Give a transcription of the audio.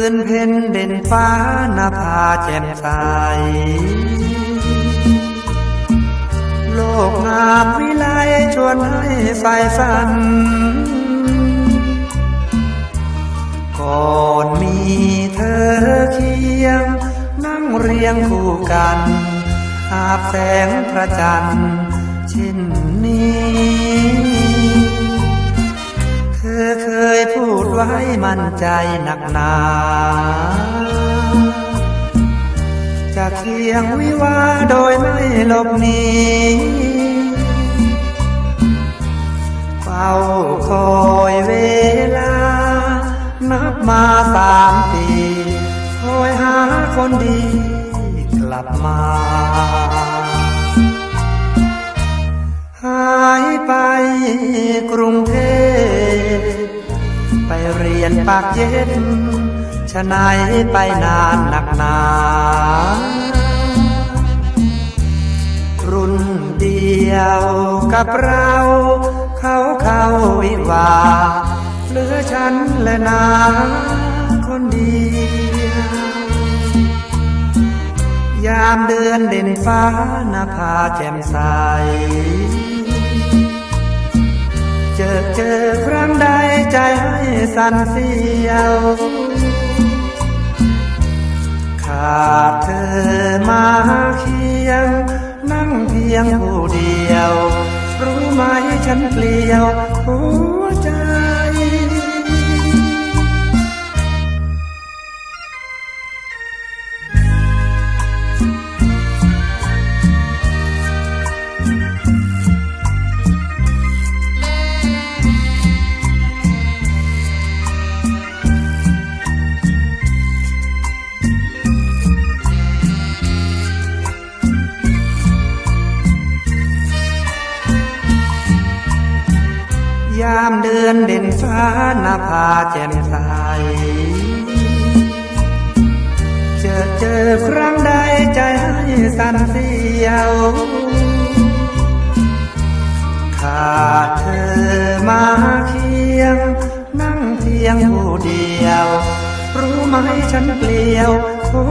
ืนเพ็ญเด่นฟ้าหน้าผาแจ่มใส โลกงามวิไลชวนให้ใฝ่ฝัน ก่อนมีเธอเคียง นั่งเรียงคู่กัน อาบแสงพระจันทร์เช่นนี้ พูดไว้มั่นใจหนักหนาจะเคียงวิวาโดยไม่หลบหนีเฝ้าคอยเวลา นับมาสามปีคอยหาคนดีกลับมาหายไปกรุงเทพ เรียนปากเย็นชะนายไปนานหนักหนา รุ่นเดียวกับเรา เขาเข้าวิวาห์เหลือฉันและนาคนเดียวยามเดือนเด่นฟ้าหน้าผาแจ่มใส เจอเจอค ใจให้สั่นเสียว ขาดเธอมาเคียง นั่งเพียงผู้เดียว รู้ไหมฉันเปลี่ยวามเดือนเด่นฟ้าหน้าผาแจ่มใส เจอเจอครั้งใดใจให้สั่นเสียว ขาดเธอมาเคียง นั่งเพียงผู้เดียว รู้ไหมฉันเปลี่ยวหั